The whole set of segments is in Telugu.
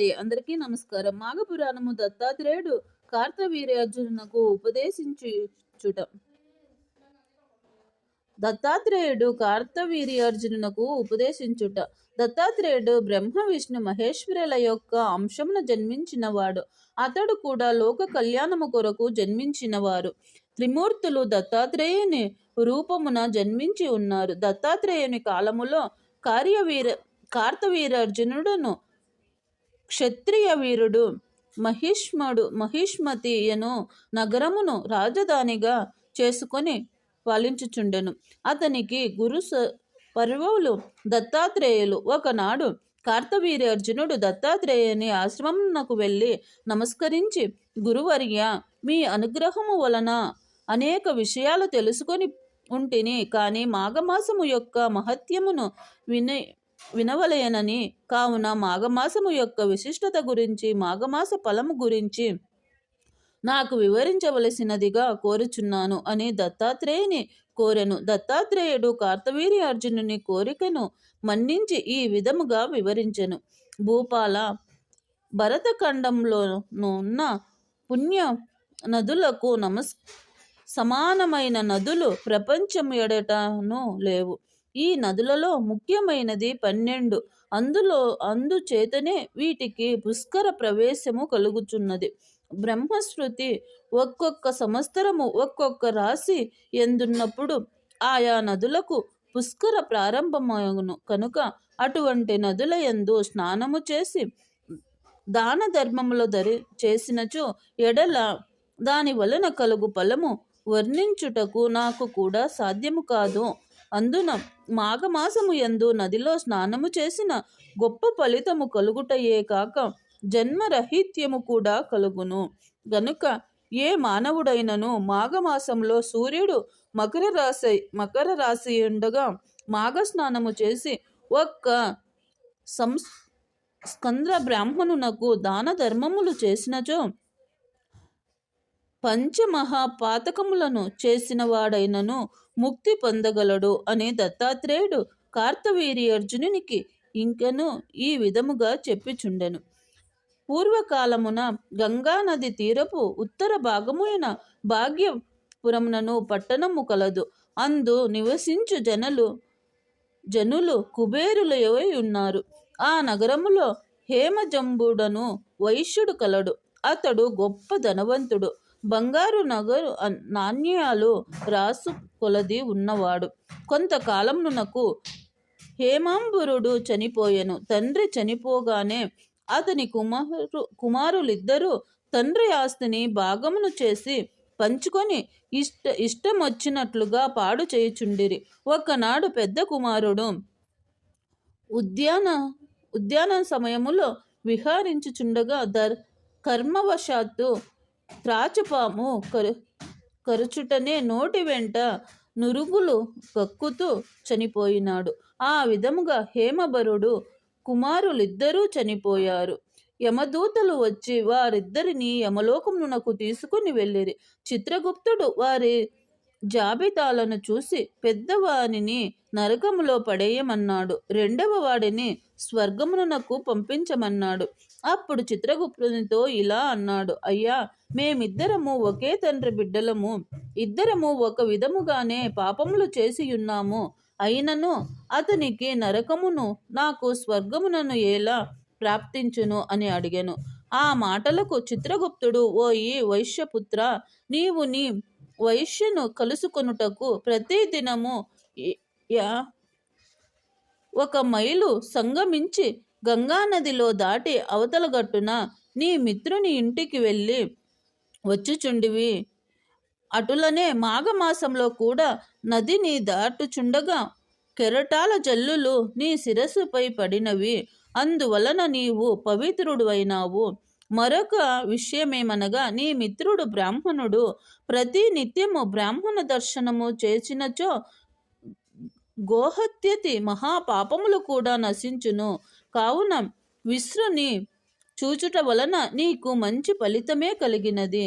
అండి అందరికీ నమస్కారం. మాఘపురాణము దత్తాత్రేయుడు కార్తవీర్యార్జునకు ఉపదేశించుట. దత్తాత్రేయుడు కార్తవీర్యార్జునకు ఉపదేశించుట. దత్తాత్రేయుడు బ్రహ్మ విష్ణు మహేశ్వరుల యొక్క అంశమును జన్మించినవాడు. అతడు కూడా లోక కళ్యాణము కొరకు జన్మించినవారు. త్రిమూర్తులు దత్తాత్రేయుని రూపమున జన్మించి ఉన్నారు. దత్తాత్రేయుని కాలములో కార్యవీర కార్తవీరార్జునుడును క్షత్రియ వీరుడు మహిష్మడు మహిష్మతియను నగరమును రాజధానిగా చేసుకొని పాలించుచుండెను. అతనికి గురు స- పర్వవులు దత్తాత్రేయులు. ఒకనాడు కార్తవీర్యార్జునుడు దత్తాత్రేయుని ఆశ్రమమునకు వెళ్ళి నమస్కరించి గురువర్య మీ అనుగ్రహము వలన అనేక విషయాలు తెలుసుకొని ఉంటిని కానీ మాఘమాసము యొక్క మహత్యమును విని వినవలయనని కావున మాఘమాసము యొక్క విశిష్టత గురించి మాఘమాస ఫలము గురించి నాకు వివరించవలసినదిగా కోరుచున్నాను అని దత్తాత్రేయుని కోరెను. దత్తాత్రేయుడు కార్తవీర్య అర్జునుని కోరికను మన్నించి ఈ విధముగా వివరించెను. భూపాల భరతఖండంలోనున్న పుణ్య నదులకు నమస్ సమానమైన నదులు ప్రపంచం ఎడటను లేవు. ఈ నదులలో ముఖ్యమైనది పన్నెండు. అందులో అందుచేతనే వీటికి పుష్కర ప్రవేశము కలుగుచున్నది. బ్రహ్మశ్రుతి ఒక్కొక్క సంవత్సరము ఒక్కొక్క రాశి ఎందున్నప్పుడు ఆయా నదులకు పుష్కర ప్రారంభమగును. కనుక అటువంటి నదుల ఎందు స్నానము చేసి దాన ధర్మములు ధరి చేసినచో ఎడల దాని వలన కలుగు ఫలము వర్ణించుటకు నాకు కూడా సాధ్యము కాదు. అందున మాఘమాసము యందు నదిలో స్నానము చేసిన గొప్ప ఫలితము కలుగుటయే కాక జన్మరహిత్యము కూడా కలుగును. గనుక ఏ మానవుడైనను మాఘమాసంలో సూర్యుడు మకర రాశి మకర రాశి ఉండగా మాఘస్నానము చేసి ఒక్క సంస్ స్కంద్ర బ్రాహ్మణునకు దాన ధర్మములు చేసినచో పంచమహాపాతకములను చేసిన వాడైనను ముక్తి పొందగలడు అని దత్తాత్రేయుడు కార్తవీరి అర్జునునికి ఇంకను ఈ విధముగా చెప్పుచుండెను. పూర్వకాలమున గంగా నది తీరపు ఉత్తర భాగమైన భాగ్యపురమునను పట్టణము కలదు. అందు నివసించు జనులు జనులు కుబేరులై ఉన్నారు. ఆ నగరములో హేమజంబుడను వైశ్యుడు కలడు. అతడు గొప్ప ధనవంతుడు. బంగారు నగరు నాణ్యాలు రాసు కొలది ఉన్నవాడు. కొంతకాలమునకు హేమాంబురుడు చనిపోయెను. తండ్రి చనిపోగానే అతని కుమారు కుమారులిద్దరూ తండ్రి ఆస్తిని భాగమును చేసి పంచుకొని ఇష్ట ఇష్టం వచ్చినట్లుగా పాడు చేయుచుండిరి. ఒకనాడు పెద్ద కుమారుడు ఉద్యాన ఉద్యాన సమయములో విహారించుచుండగా దర్ కర్మవశాత్తు త్రాచుపాము. కరు కరుచుటనే నోటి వెంట నురుగులు కక్కుతూ చనిపోయినాడు. ఆ విధముగా హేమబరుడు కుమారులిద్దరూ చనిపోయారు. యమదూతలు వచ్చి వారిద్దరిని యమలోకమునకు తీసుకుని వెళ్ళిరి. చిత్రగుప్తుడు వారి జాబితాలను చూసి పెద్దవానిని నరకములో పడేయమన్నాడు. రెండవ వాడిని స్వర్గమునకు పంపించమన్నాడు. అప్పుడు చిత్రగుప్తునితో ఇలా అన్నాడు. అయ్యా మేమిద్దరము ఒకే తండ్రి బిడ్డలము. ఇద్దరము ఒక విధముగానే పాపములు చేసి ఉన్నాము అయినను అతనికి నరకమును నాకు స్వర్గమునను ఎలా ప్రాప్తించును అని అడిగాను. ఆ మాటలకు చిత్రగుప్తుడు ఓ ఈ వైశ్యపుత్ర నీవు నీ వైశ్యను కలుసుకొనుటకు ప్రతి దినము ఒక మైలు సంగమించి గంగానదిలో దాటి అవతల గట్టున నీ మిత్రుని ఇంటికి వెళ్ళి వచ్చుచుండివి. అటులనే మాఘమాసంలో కూడా నదిని దాటుచుండగా కెరటాల జల్లులు నీ శిరస్సుపై పడినవి. అందువలన నీవు పవిత్రుడు అయినావు మరొక విషయమేమనగా నీ మిత్రుడు బ్రాహ్మణుడు ప్రతి నిత్యము బ్రాహ్మణ దర్శనము చేసినచో గోహత్యతి మహాపాపములు కూడా నశించును. కావున విశ్రుని చూచుట వలన నీకు మంచి ఫలితమే కలిగినది.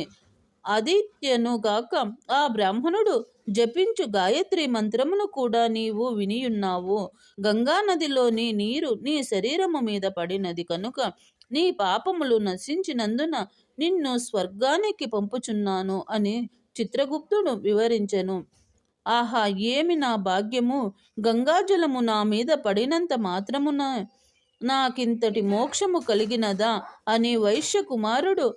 ఆదిత్యను గాక ఆ బ్రాహ్మణుడు జపించు గాయత్రి మంత్రమును కూడా నీవు వినియున్నావు. గంగా నదిలోని నీరు నీ శరీరము మీద పడినది కనుక నీ పాపములు నశించినందున నిన్ను స్వర్గానికి పంపుచున్నాను అని చిత్రగుప్తుడు వివరించెను. ఆహా ఏమి నా భాగ్యము? గంగాజలము నా మీద పడినంత మాత్రమున? నాకింతటి మోక్షము కలిగినదా అని వైశ్య కుమారుడు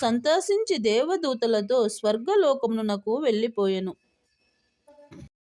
సంతసించి దేవదూతలతో స్వర్గలోకమునకు వెళ్ళిపోయెను.